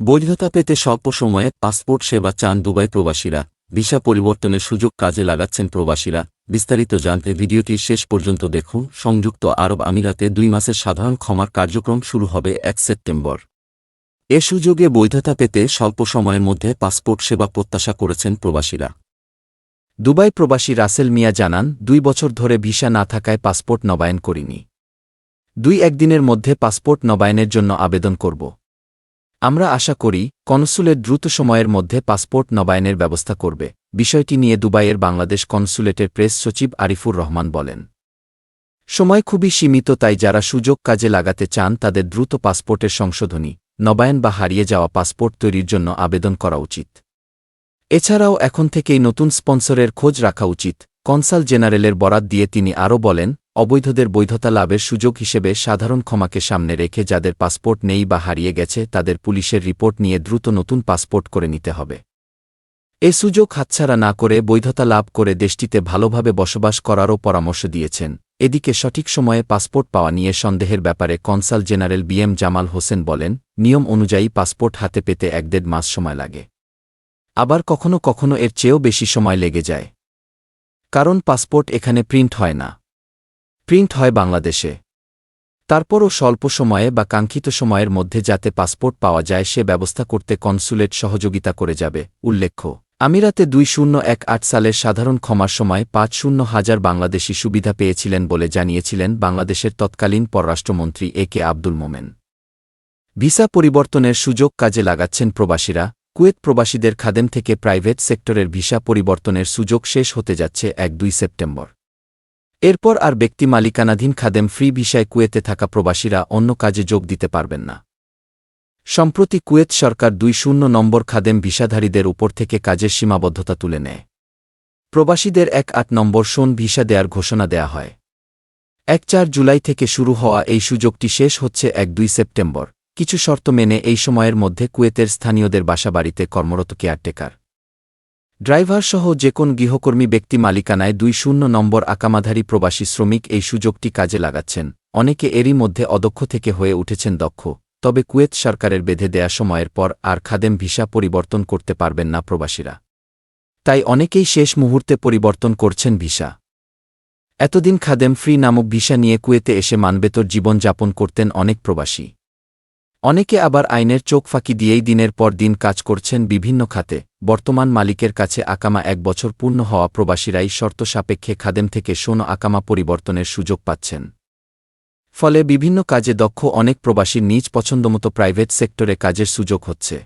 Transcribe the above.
বৈধতা পেতে স্বল্প সময়ে পাসপোর্ট সেবা চান দুবাই প্রবাসীরা। ভিসা পরিবর্তনের সুযোগ কাজে লাগাচ্ছেন প্রবাসীরা। বিস্তারিত জানতে ভিডিওটি শেষ পর্যন্ত দেখুন। সংযুক্ত আরব আমিরাতে দুই মাসের সাধারণ ক্ষমার কার্যক্রম শুরু হবে এক সেপ্টেম্বর। এ সুযোগে বৈধতা পেতে স্বল্প সময়ের মধ্যে পাসপোর্ট সেবা প্রত্যাশা করেছেন প্রবাসীরা। দুবাই প্রবাসী রাসেল মিয়া জানান, দুই বছর ধরে ভিসা না থাকায় পাসপোর্ট নবায়ন করিনি। দুই একদিনের মধ্যে পাসপোর্ট নবায়নের জন্য আবেদন করব। আমরা আশা করি, কনসুলেট দ্রুত সময়ের মধ্যে পাসপোর্ট নবায়নের ব্যবস্থা করবে, বিষয়টি নিয়ে দুবাইয়ের বাংলাদেশ কনসুলেটের প্রেস সচিব আরিফুর রহমান বলেন। সময় খুবই সীমিত তাই যারা সুযোগ কাজে লাগাতে চান তাদের দ্রুত পাসপোর্টের সংশোধনী, নবায়ন বা হারিয়ে যাওয়া পাসপোর্ট তৈরির জন্য আবেদন করা উচিত। এছাড়াও এখন থেকেই নতুন স্পন্সরের খোঁজ রাখা উচিত, কনসাল জেনারেলের বরাত দিয়ে তিনি আরও বলেন অবৈধদের বৈধতা লাভের সুযোগ হিসেবে সাধারণ ক্ষমাকে সামনে রেখে যাদের পাসপোর্ট নেই বা হারিয়ে গেছে, তাদের পুলিশের রিপোর্ট নিয়ে দ্রুত নতুন পাসপোর্ট করে নিতে হবে। এ সুযোগ হাতছাড়া না করে বৈধতা লাভ করে দেশটিতে ভালোভাবে বসবাস করারও পরামর্শ দিয়েছেন। এদিকে সঠিক সময়ে পাসপোর্ট পাওয়া নিয়ে সন্দেহের ব্যাপারে consul general B M Jamal Hossain বলেন, নিয়ম অনুযায়ী পাসপোর্ট হাতে পেতে এক দেড় মাস সময় লাগে। আবার কখনো কখনো এর চেয়েও বেশি সময় লেগে যায়। কারণ পাসপোর্ট এখানে প্রিন্ট হয় না। প্রিন্ট হয় বাংলাদেশে। তারপরও স্বল্প সময়ে বা কাঙ্ক্ষিত সময়ের মধ্যে যাতে পাসপোর্ট পাওয়া যায়, সে ব্যবস্থা করতে কনসুলেট সহযোগিতা করে যাবে, উল্লেখ্য। আমিরাতে দুই শূন্য এক আট সালের সাধারণ ক্ষমার সময় পাঁচ শূন্য হাজার বাংলাদেশি সুবিধা পেয়েছিলেন বলে জানিয়েছিলেন বাংলাদেশের তৎকালীন পররাষ্ট্রমন্ত্রী এ কে আব্দুল মোমেন। ভিসা পরিবর্তনের সুযোগ কাজে লাগাচ্ছেন প্রবাসীরা। কুয়েত প্রবাসীদের খাদেম থেকে প্রাইভেট সেক্টরের ভিসা পরিবর্তনের সুযোগ শেষ হতে যাচ্ছে এক দুই সেপ্টেম্বর। এরপর আর ব্যক্তি মালিকানাধীন খাদেম ফ্রি ভিসায় কুয়েতে থাকা প্রবাসীরা অন্য কাজে যোগ দিতে পারবেন না। সম্প্রতি কুয়েত সরকার দুই শূন্য নম্বর খাদেম ভিসাধারীদের উপর থেকে কাজের সীমাবদ্ধতা তুলে নেয়। প্রবাসীদের এক আট নম্বর শোন ভিসা দেওয়ার ঘোষণা দেয়া হয়। এক চার জুলাই থেকে শুরু হওয়া এই সুযোগটি শেষ হচ্ছে এক দুই সেপ্টেম্বর। কিছু শর্ত মেনে এই সময়ের মধ্যে কুয়েতের স্থানীয়দের বাসাবাড়িতে কর্মরত কেয়ারটেকার। ড্রাইভারসহ যে কোন গৃহকর্মী ব্যক্তি মালিকানায় দুই শূন্য নম্বর আকামাধারী প্রবাসী শ্রমিক এই সুযোগটি কাজে লাগাচ্ছেন। অনেকে এরই মধ্যে অদক্ষ থেকে হয়ে উঠেছেন দক্ষ। তবে কুয়েত সরকারের বেঁধে দেয়া সময়ের পর আর খাদেম ভিসা পরিবর্তন করতে পারবেন না প্রবাসীরা। তাই অনেকেই শেষ মুহূর্তে পরিবর্তন করছেন ভিসা। এতদিন খাদেম ফ্রি নামক ভিসা নিয়ে কুয়েতে এসে মানবেতর জীবনযাপন করতেন অনেক প্রবাসী। অনেকে আবার আইনের চোখ ফাঁকি দিয়েই দিনের পর দিন কাজ করছেন বিভিন্ন খাতে। বর্তমান মালিকের কাছে আকামা এক বছর পূর্ণ হওয়া প্রবাসীরাই শর্ত সাপেক্ষে খাদেম থেকে সোনো আকামা পরিবর্তনের সুযোগ পাচ্ছেন। ফলে বিভিন্ন কাজে দক্ষ অনেক প্রবাসীর নিজ পছন্দমতো প্রাইভেট সেক্টরে কাজের সুযোগ হচ্ছে।